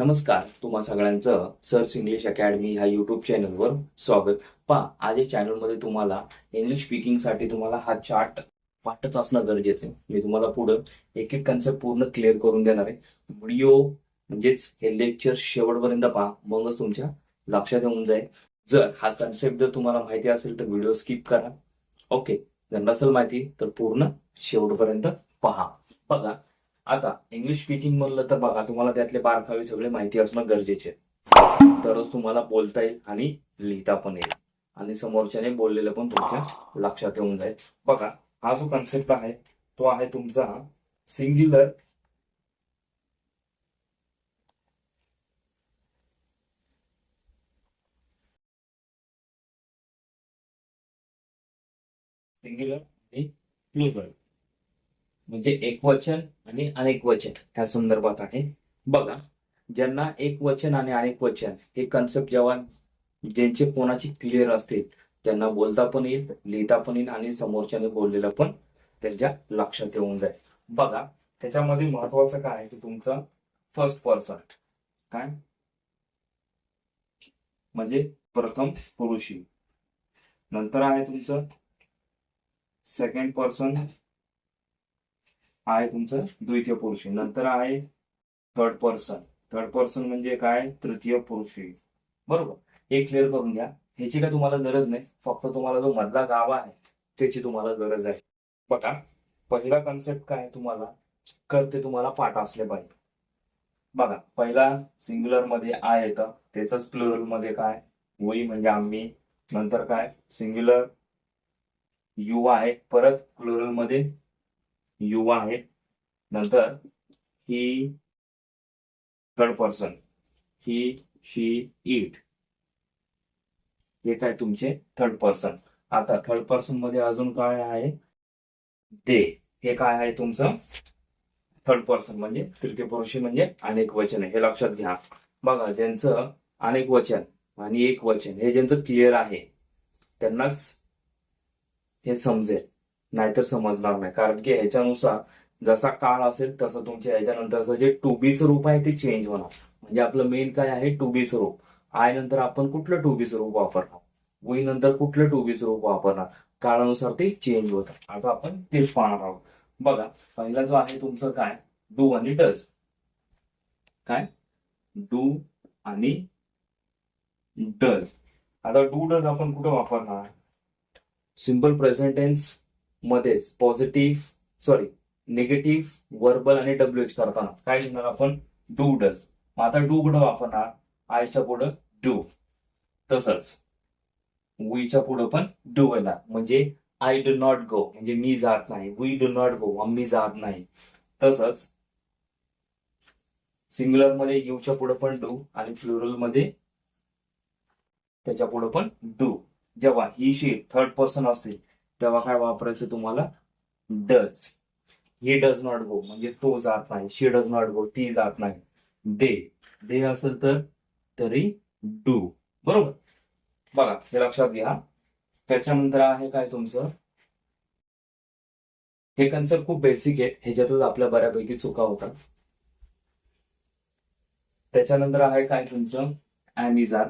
नमस्कार तुम्हा सगळ्यांचं सर्च इंग्लिश अकॅडमी ह्या युट्यूब चॅनलवर स्वागत. पहा आज या चॅनलमध्ये तुम्हाला इंग्लिश स्पीकिंगसाठी तुम्हाला हा चार्ट पाठच असणं गरजेचं आहे. मी तुम्हाला पुढं एक एक कन्सेप्ट पूर्ण क्लिअर करून देणार आहे. व्हिडिओ म्हणजेच हे लेक्चर शेवटपर्यंत पहा मगच तुमच्या लक्षात येऊन जाईल. जर हा कन्सेप्ट जर तुम्हाला माहिती असेल तर व्हिडिओ स्किप करा. ओके जर नसेल माहिती तर पूर्ण शेवटपर्यंत पहा. बघा आता इंग्लिश स्पीकिंग म्हणलं तर बघा तुम्हाला त्यातले बारकावे सगळे माहिती असणं गरजेचे आहे. तरच तुम्हाला बोलता येईल आणि लिहिता पण येईल. आणि समोरच्याने बोललेलं पण तुमच्या लक्षात येऊन जाईल. बघा हा जो कन्सेप्ट आहे तो आहे तुमचा सिंग्युलर सिंग्युलर आणि प्लुरल म्हणजे एक वचन आणि अनेक वचन ह्या संदर्भात आहे. बघा ज्यांना एक वचन आणि अनेक वचन हे कन्सेप्ट जेव्हा ज्यांचे कोणाची क्लिअर असतील त्यांना बोलता पण येईल लिहिता पण येईल आणि समोरच्याने बोललेलं पण त्यांच्या लक्षात येऊन जाईल. बघा त्याच्यामध्ये महत्वाचं काय आहे की तुमचं फर्स्ट पर्सन काय? म्हणजे प्रथम पुरुषी. नंतर आहे तुमचं सेकंड पर्सन आहे तुमचं द्वितीय पुरुषी. नंतर आहे थर्ड पर्सन थर्ड पर्सन म्हणजे काय? तृतीय पुरुषी. बरोबर? हे क्लिअर करून घ्या. ह्याची काय तुम्हाला गरज नाही. फक्त तुम्हाला जो मधला गावा आहे त्याची तुम्हाला गरज आहे. बघा पहिला कन्सेप्ट काय तुम्हाला? करते तुम्हाला पाठ असले पाहिजे. बघा पहिला सिंग्युलरमध्ये आय येतं. त्याच प्लुरलमध्ये काय? वही म्हणजे आम्ही. नंतर काय? सिंग्युलर युवा आहे. परत प्लुरलमध्ये युवा आहे. नंतर ही third person he she it हे काय तुमचे? थर्ड पर्सन आता थर्ड पर्सनमध्ये अजून काय आहे? ते. हे काय आहे तुमचं? थर्ड पर्सन म्हणजे तृतीय पुरुषी म्हणजे अनेक वचन आहे. हे लक्षात घ्या. बघा ज्यांचं अनेक वचन आणि एक वचन हे ज्यांचं क्लिअर आहे त्यांनाच हे समजेल. नाहीतर समजणार नाही. कारण की ह्याच्यानुसार जसा काळ असेल तसं तुमच्या ह्याच्यानंतरचं जे टू बीचं रूप आहे ते चेंज होणार. म्हणजे आपलं मेन काय आहे? टू बी स्वरूप आय नंतर आपण कुठलं टू बी स्वरूप वापरणार? वही नंतर कुठलं टू बी स्वरूप वापरणार? काळानुसार ते चेंज होतं. आता आपण तेच पाहणार आहोत. बघा पहिला जो आहे तुमचं काय? डू आणि डज काय? डू आणि डज आता डू डज आपण कुठं वापरणार? सिंपल प्रेझेंटेन्स मध्येच पॉझिटिव्ह सॉरी निगेटिव्ह वर्बल आणि डब्ल्यू एच करताना. काय घेणार आपण? डू डस मग आता डू कुठं वापरणार? आयच्या पुढं डू तसंच. वीच्या पुढं पण डू येणार म्हणजे आय डू नॉट गो म्हणजे मी जात नाही. वी डू नॉट गो आम्ही जात नाही. तसंच. सिंग्युलरमध्ये यूच्या पुढे पण डू आणि प्लुरलमध्ये त्याच्या पुढे पण डू जेव्हा ही शी थर्ड पर्सन असते तेव्हा काय वापरायचं तुम्हाला? Does he does not go म्हणजे तो जात नाही. शी डज नॉट गो ती जात नाही. दे दे असेल तर तरी डू बरोबर? बघा हे लक्षात घ्या. त्याच्यानंतर आहे काय तुमचं? हे कन्सेप्ट खूप बेसिक आहेत ह्याच्यातच आपल्या बऱ्यापैकी चुका होतात. त्याच्यानंतर आहे काय तुमचं? ॲमिझार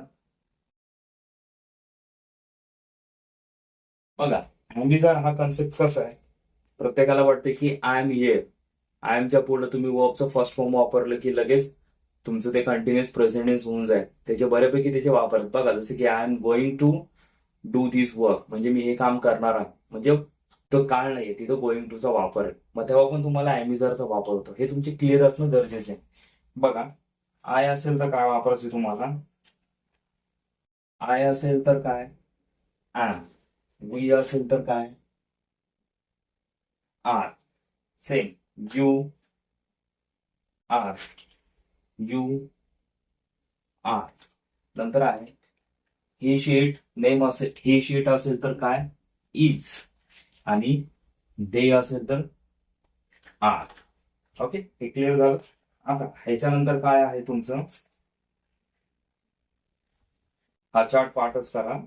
बघा. ॲमिझार हा कन्सेप्ट कसा आहे? प्रत्येकाला वाटते की आय एम हिअर आय एमच्या पुढे तुम्ही वर्बचं फर्स्ट फॉर्म वापरलं की लगेच तुमचं ते कंटिन्युअस प्रेझेंटेन्स होऊन जाईल. त्याचे बऱ्यापैकी त्याचे वापर बघा जसं की I am going to do this work म्हणजे मी हे काम करणार आहे. म्हणजे तो काळ नाहीये तिथं गोइंग टूचा वापर आहे. मग तेव्हा पण तुम्हाला ॲमिझरचा वापर होतो. हे तुमचे क्लिअर असणं गरजेचं आहे. बघा आय असेल तर काय वापरायचं तुम्हाला? आय असेल तर काय? ॲम वी असेल तर काय? Are same you are you are नंतर आहे. ही शीट नेम असेल ही शीट असेल तर काय? इज आणि दे असेल तर आर ओके हे क्लिअर झालं? आता ह्याच्यानंतर काय आहे तुमचं? हा चार्ट पार्टच करा.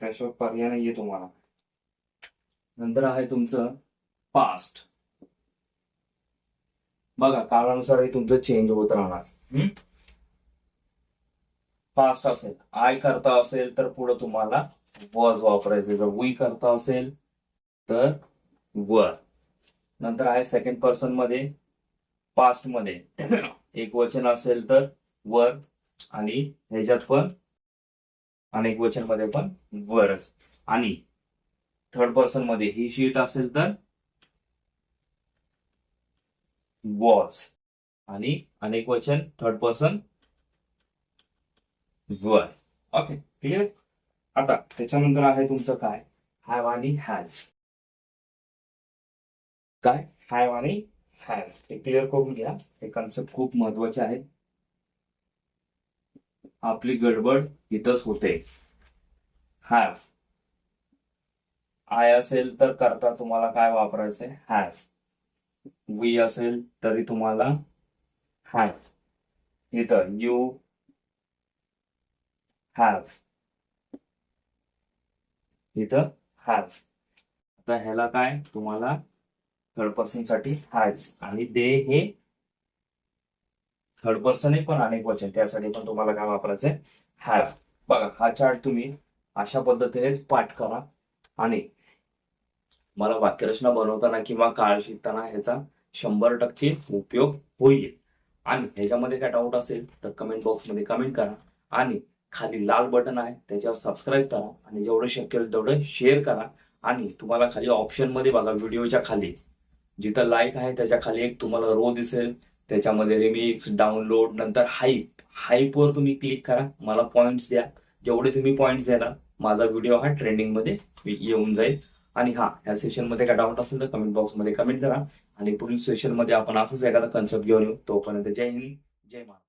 त्याशिवाय पर्याय नाहीये तुम्हाला. नंतर आहे तुमचं पास्ट बघा काळानुसार हे तुमचं चेंज होत राहणार. हम्म? असेल आय करता असेल तर पुढे तुम्हाला वॉज वापरायचे जर वी करता असेल तर वर नंतर आहे सेकंड पर्सनमध्ये पास्टमध्ये. एक वचन असेल तर वर आणि ह्याच्यात पण अनेक वचनमध्ये पण वरच. आणि थर्ड पर्सनमध्ये ही शीट असेल तर वॉज आणि अनेक वचन थर्ड पर्सन वर ओके क्लिअर आता त्याच्यानंतर आहे तुमचं काय? हॅव आणि हॅज काय? हॅव आणि हॅज हे क्लिअर करून घ्या. हे कन्सेप्ट खूप महत्त्वाचे आहेत. आपली गडबड इथंच होते. हॅव आय असेल तर करता तुम्हाला काय वापरायचंय? हॅव वी असेल तरी तुम्हाला हॅव इथं यू हॅव इथं हॅव आता ह्याला काय? तुम्हाला थर्ड पर्सनसाठी हॅज आणि दे हे थर्ड पर्सन आहे पण अनेक वचन. त्यासाठी पण तुम्हाला काय वापरायचंय? हॅव बघा हा चार्ट तुम्ही अशा पद्धतीनेच पाठ करा. आणि मला वाक्यरचना बनवताना किंवा काळ शिकताना ह्याचा शंभर टक्के उपयोग होईल. आणि ह्याच्यामध्ये काय डाऊट असेल तर कमेंट बॉक्समध्ये कमेंट करा. आणि खाली लाल बटन आहे त्याच्यावर सबस्क्राईब करा. आणि जेवढं शक्य होईल तेवढं शेअर करा. आणि तुम्हाला खाली ऑप्शनमध्ये बघा व्हिडिओच्या खाली. जिथं लाईक आहे त्याच्याखाली एक तुम्हाला रो दिसेल. त्याच्यामध्ये रिमिक्स डाउनलोड नंतर हाईप हाईपवर तुम्ही क्लिक करा. मला पॉईंट्स द्या. जेवढे तुम्ही पॉईंट्स द्याल माझा व्हिडिओ हा ट्रेंडिंगमध्ये येऊन जाईल. आणि हा या सेशनमध्ये काय डाऊट असेल तर कमेंट बॉक्समध्ये कमेंट करा. आणि पुढील सेशनमध्ये आपण असंच एखादा कन्सेप्ट घेऊन येऊ. तोपर्यंत जय हिंद जय महाराज